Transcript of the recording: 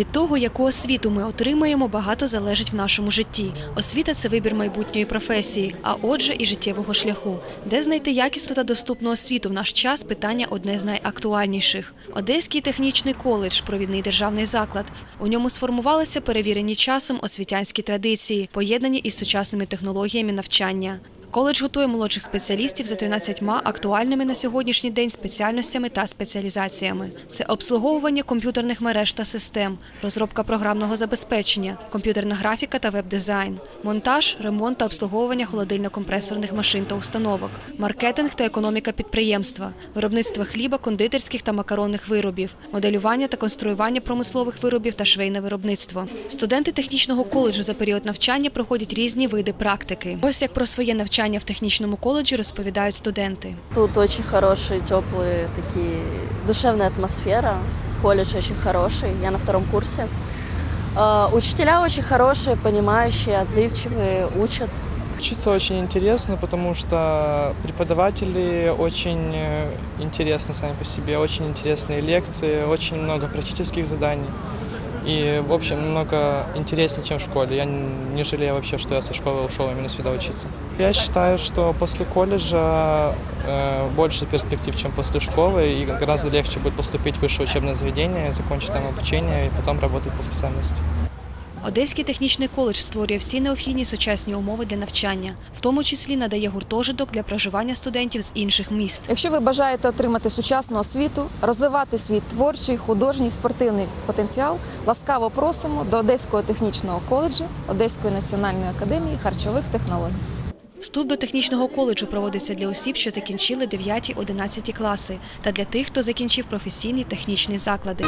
Від того, яку освіту ми отримаємо, багато залежить в нашому житті. Освіта це вибір майбутньої професії, а отже, і життєвого шляху. Де знайти якісну та доступну освіту в наш час питання одне з найактуальніших. Одеський технічний коледж, провідний державний заклад. У ньому сформувалися перевірені часом освітянські традиції, поєднані із сучасними технологіями навчання. Коледж готує молодших спеціалістів за 13 актуальними на сьогоднішній день спеціальностями та спеціалізаціями. Це обслуговування комп'ютерних мереж та систем, розробка програмного забезпечення, комп'ютерна графіка та веб-дизайн, монтаж, ремонт та обслуговування холодильно-компресорних машин та установок, маркетинг та економіка підприємства, виробництво хліба, кондитерських та макаронних виробів, моделювання та конструювання промислових виробів та швейне виробництво. Студенти технічного коледжу за період навчання проходять різні види практики. Ось як про своє навчання в технічному коледжі розповідають студенти. Тут очень хорошие, теплые такие, душевная атмосфера. Колледж очень хороший, я на втором курсе. Э, Учителя очень хорошие, понимающие, отзывчивые, учат. Учиться очень интересно, потому что преподаватели очень э, интересны сами по себе, очень интересные лекции, очень много практических заданий. И, в общем, намного интереснее, чем в школе. Я н- не жалею вообще, что я со школы ушел именно сюда учиться. Я считаю, что после колледжа э, больше перспектив, чем после школы, и гораздо легче будет поступить в высшее учебное заведение, закончить там обучение и потом работать по специальности. Одеський технічний коледж створює всі необхідні сучасні умови для навчання, в тому числі надає гуртожиток для проживання студентів з інших міст. Якщо ви бажаєте отримати сучасну освіту, розвивати свій творчий, художній, спортивний потенціал, ласкаво просимо до Одеського технічного коледжу Одеської національної академії харчових технологій. Вступ до технічного коледжу проводиться для осіб, що закінчили 9-11 класи, та для тих, хто закінчив професійні технічні заклади.